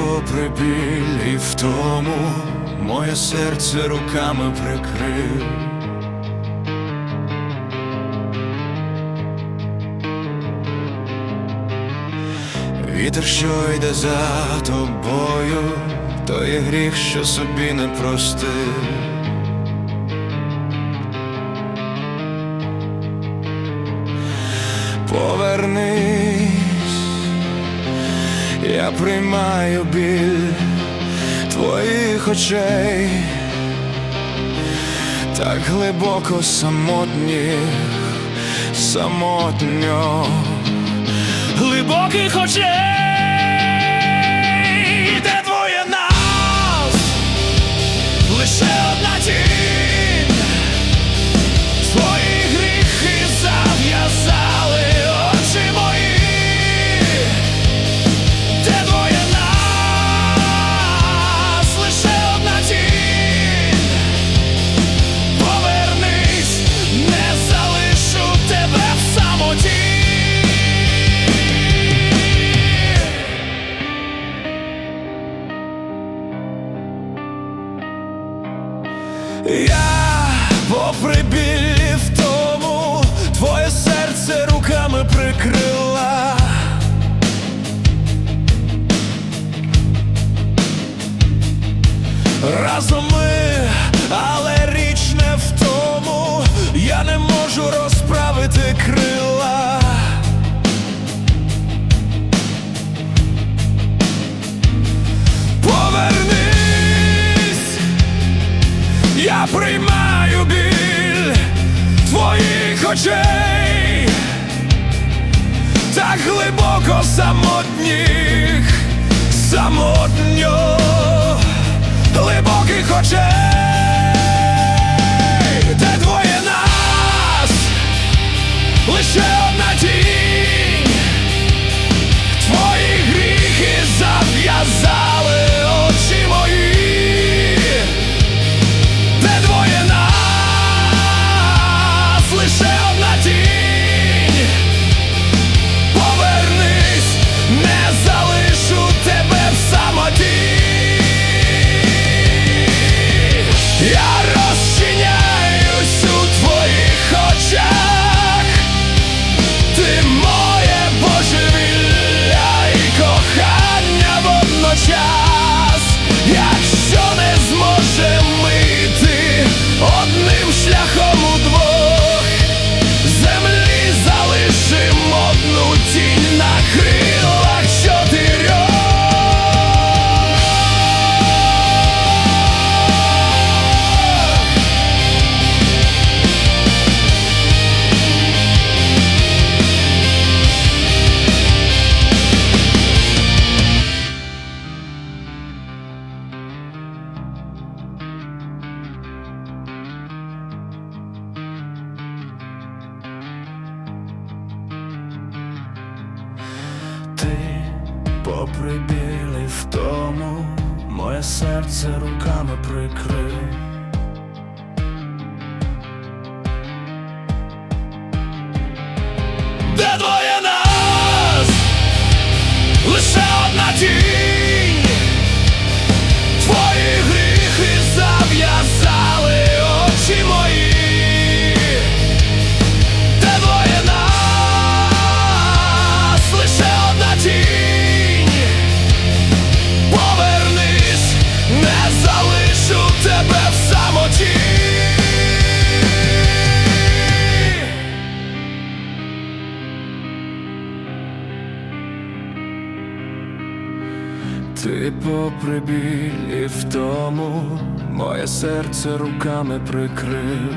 попри біль і в тому моє серце руками прикрив. Вітер, що йде за тобою, то є гріх, що собі не простив. Повернись, приймаю біль твоїх очей, так глибоко самотніх, самотньо. Глибоких очей, Я попри білі в тому, твоє серце руками прикрила. Разом ми, але річ не в тому, я не можу розправити крила. Я приймаю біль твоїх очей, так глибоко самотніх, самотньо глибоких очей, попри в тому, моє серце руками прикрив. Ти попри біль і тому, моє серце руками прикрив.